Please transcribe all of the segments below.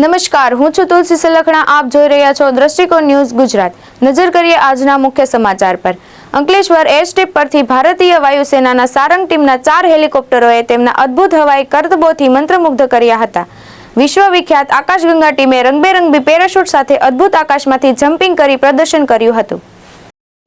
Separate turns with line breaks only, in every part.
નમસ્કાર, હું છું તુલસી સલખણા. આપ જોઈ રહ્યા છો દ્રષ્ટિકોણ ન્યૂઝ ગુજરાત. નજર કરીએ આજના મુખ્ય સમાચાર પર. અંકલેશ્વર એરસ્ટ્રીપ પરથી ભારતીય વાયુસેનાના સારંગ ટીમના ચાર હેલિકોપ્ટરોએ તેમના અદ્ભુત હવાઈ કરતબોથી મંત્રમુગ્ધ કર્યા હતા. વિશ્વવિખ્યાત આકાશગંગા ટીમે રંગબેરંગી પેરાશૂટ સાથે અદ્ભુત આકાશમાંથી જમ્પિંગ કરી પ્રદર્શન કર્યું હતું.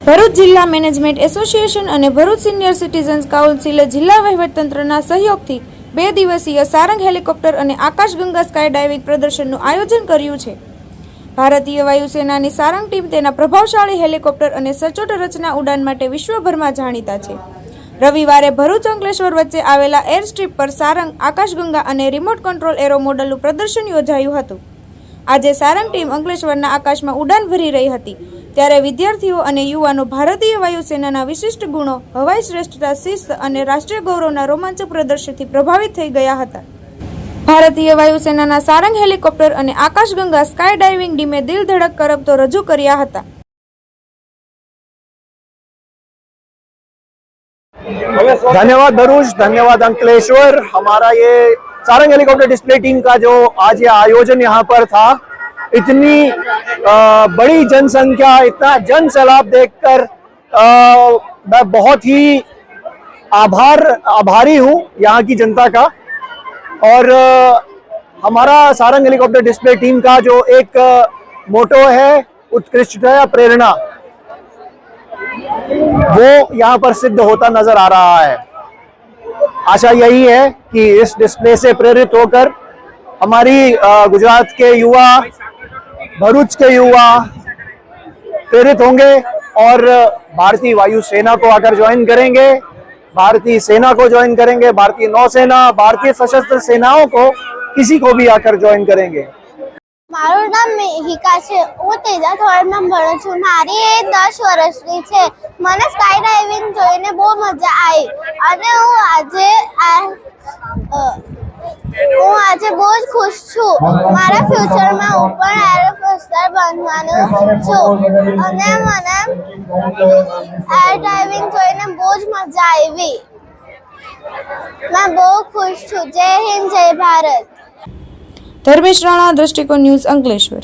ભરૂચ જિલ્લા મેનેજમેન્ટ એસોસિએશન અને ભરૂચ સિનિયર સિટીઝન્સ કાઉન્સિલે જિલ્લા વહીવટતંત્રના સહયોગથી બે દિવસીય સારંગ હેલિકોપ્ટર અને આકાશગંગા સ્કાય ડાઇવિંગ પ્રદર્શનનું આયોજન કર્યું છે. ભારતીય વાયુસેનાની સારંગ ટીમ તેના પ્રભાવશાળી હેલિકોપ્ટર અને સચોટ રચના ઉડાન માટે વિશ્વભરમાં જાણીતા છે. રવિવારે ભરૂચ અંકલેશ્વર વચ્ચે આવેલા એર સ્ટ્રીપ પર સારંગ, આકાશગંગા અને રિમોટ કંટ્રોલ એરો મોડલનું પ્રદર્શન યોજાયું હતું. આજે સારંગ ટીમ અંકલેશ્વરના આકાશમાં ઉડાન ભરી રહી હતી. ત્યારે વિદ્યાર્થીઓ અને યુવાનો ભારતીય વાયુસેનાના વિશિષ્ટ ગુણો હવાઈ શ્રેષ્ઠતા શિસ્ત અને રાષ્ટ્રીય ગૌરવના રોમાંચક પ્રદર્શનથી પ્રભાવિત થઈ ગયા હતા ભારતીય વાયુસેનાના સારંગ હેલિકોપ્ટર અને આકાશગંગા સ્કાય ડાઇવિંગ ટીમે દિલ ધડક કરબતો રજૂ કર્યા હતા
धन्यवाद भरूच धन्यवाद अंकलेश्वर हमारा ये सारंग हेलीकॉप्टर डिस्प्ले टीम का जो आज ये आयोजन यहाँ पर था इतनी अ, बड़ी जनसंख्या इतना जन सैलाब देखकर अ, मैं बहुत ही आभार आभारी हूँ यहाँ की जनता का। और अ, हमारा सारंग हेलीकॉप्टर डिस्प्ले टीम का जो एक अ, मोटो है उत्कृष्टता प्रेरणा वो यहाँ पर सिद्ध होता नज़र आ रहा है। आशा यही है कि इस डिस्प्ले से प्रेरित होकर हमारी गुजरात के युवा भरूच के युवा प्रेरित होंगे और भारतीय वायुसेना को आकर ज्वाइन करेंगे भारतीय सेना को ज्वाइन करेंगे भारतीय नौसेना भारतीय सशस्त्र सेनाओं को किसी को भी आकर ज्वाइन करेंगे
મારું નામ મેહિકા છે હું ત્રીજા ધોરણમાં ભણું છું મારી એજ દસ વર્ષની છે મને સ્કાય ડાઇવિંગ જોઈને બહુ મજા આવી અને હું આજે આ અ, હું આજે બહુ જ ખુશ છું મારા ફ્યુચરમાં હું પણ એરોફોસ્ટર બનવાનું છું અને મને એર ડ્રાઇવિંગ જોઈને બહુ જ મજા આવી. મેં બહુ ખુશ છું. જય હિન્દ જય ભારત.
ધર્મેશ રાણા દ્રષ્ટિકોણ ન્યૂઝ અંકલેશ્વર.